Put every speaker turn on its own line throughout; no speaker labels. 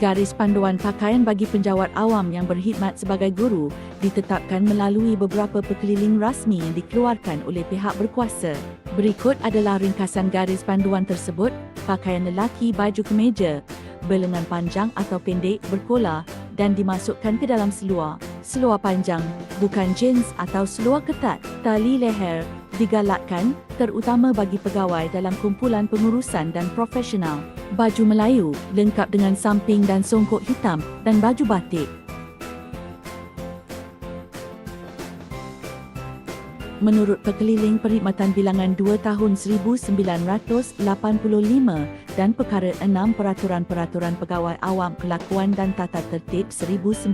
Garis panduan pakaian bagi penjawat awam yang berkhidmat sebagai guru ditetapkan melalui beberapa perkeliling rasmi yang dikeluarkan oleh pihak berkuasa. Berikut adalah ringkasan garis panduan tersebut. Pakaian lelaki baju kemeja, berlengan panjang atau pendek berkola dan dimasukkan ke dalam seluar. Seluar panjang, bukan jeans atau seluar ketat. Tali leher digalakkan terutama bagi pegawai dalam kumpulan pengurusan dan profesional. Baju Melayu lengkap dengan samping dan songkok hitam dan baju batik. Menurut Perkeliling Perkhidmatan Bilangan 2 tahun 1985 dan Perkara 6 Peraturan-Peraturan Pegawai Awam Kelakuan dan Tata Tertib 1993,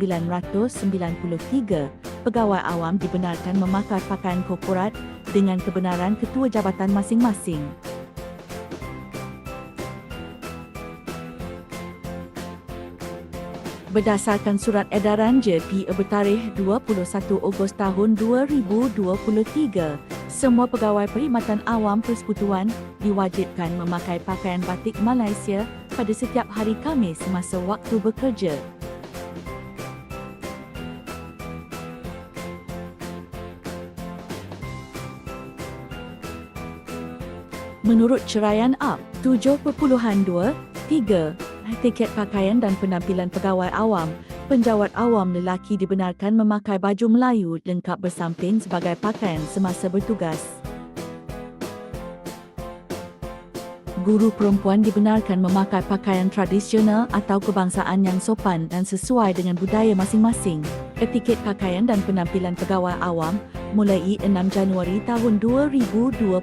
pegawai awam dibenarkan memakai pakaian korporat dengan kebenaran ketua jabatan masing-masing. Berdasarkan surat edaran JP bertarikh 21 Ogos tahun 2023, semua pegawai perkhidmatan awam persekutuan diwajibkan memakai pakaian batik Malaysia pada setiap hari Khamis semasa waktu bekerja. Menurut ceraian UP 7.2, 3, tiket pakaian dan penampilan pegawai awam, penjawat awam lelaki dibenarkan memakai baju Melayu lengkap bersamping sebagai pakaian semasa bertugas. Guru perempuan dibenarkan memakai pakaian tradisional atau kebangsaan yang sopan dan sesuai dengan budaya masing-masing. Etiket pakaian dan penampilan pegawai awam mulai 6 Januari tahun 2025,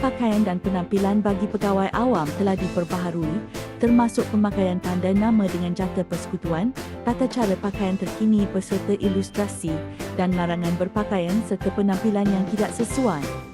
pakaian dan penampilan bagi pegawai awam telah diperbaharui termasuk pemakaian tanda nama dengan jata persekutuan, tata cara pakaian terkini beserta ilustrasi dan larangan berpakaian serta penampilan yang tidak sesuai.